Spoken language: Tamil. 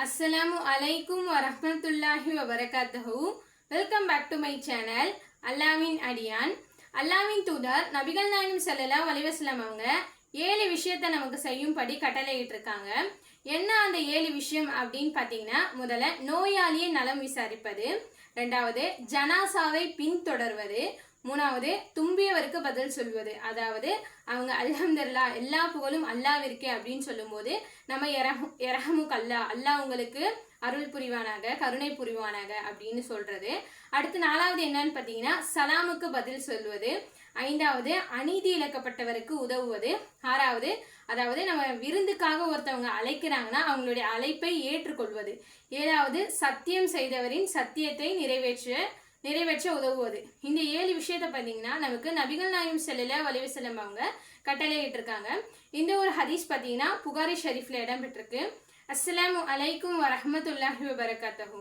அஸ்ஸலாமு அலைக்கும் வரஹ்மத்துல்லாஹி வபரகாத்துஹு welcome back to my channel அல்லாவின் அடியான் அல்லாவின் தூதர் நபிகள் நாயகம் செல்லலாம் வலிவசலம் அவங்க ஏழு விஷயத்தை நமக்கு செய்யும்படி கட்டளையிட்டு இருக்காங்க என்ன அந்த ஏழு விஷயம் அப்படின்னு பார்த்தீங்கன்னா முதல்ல நோயாளியை நலம் விசாரிப்பது ரெண்டாவது ஜனாசாவை பின்தொடர்வது மூணாவது தும்பியவருக்கு பதில் சொல்வது. அதாவது அவங்க அல்ஹம்தர்லா எல்லா புகழும் அல்லாவிற்கே அப்படின்னு சொல்லும்போது நம்ம இரஹு கல்லா அல்லா அல்லாஹ் உங்களுக்கு அருள் புரிவானாக கருணை புரிவானாக அப்படின்னு சொல்றது. அடுத்து நாலாவது என்னன்னு பார்த்தீங்கன்னா சலாமுக்கு பதில் சொல்வது. ஐந்தாவது அநீதி இழக்கப்பட்டவருக்கு உதவுவது. ஆறாவது அதாவது நம்ம விருந்துக்காக ஒருத்தவங்க அழைக்கிறாங்கன்னா அவங்களுடைய அழைப்பை ஏற்றுக்கொள்வது. ஏழாவது சத்தியம் செய்தவரின் சத்தியத்தை நிறைவேற்ற நிறைவேற்ற உதவுவது. இந்த ஏழு விஷயத்த பார்த்தீங்கன்னா நமக்கு நபிகள் நாயம் செல்லல வலிவு செல்லம் அவங்க கட்டளையிட்டிருக்காங்க. இந்த ஒரு ஹதீஸ் பார்த்தீங்கன்னா புகாரி ஷெரீஃபில் இடம்பெற்றிருக்கு. அஸ்லாம் அலைக்கும் வரமத்துல்லாஹி வபரகாத்தஹு.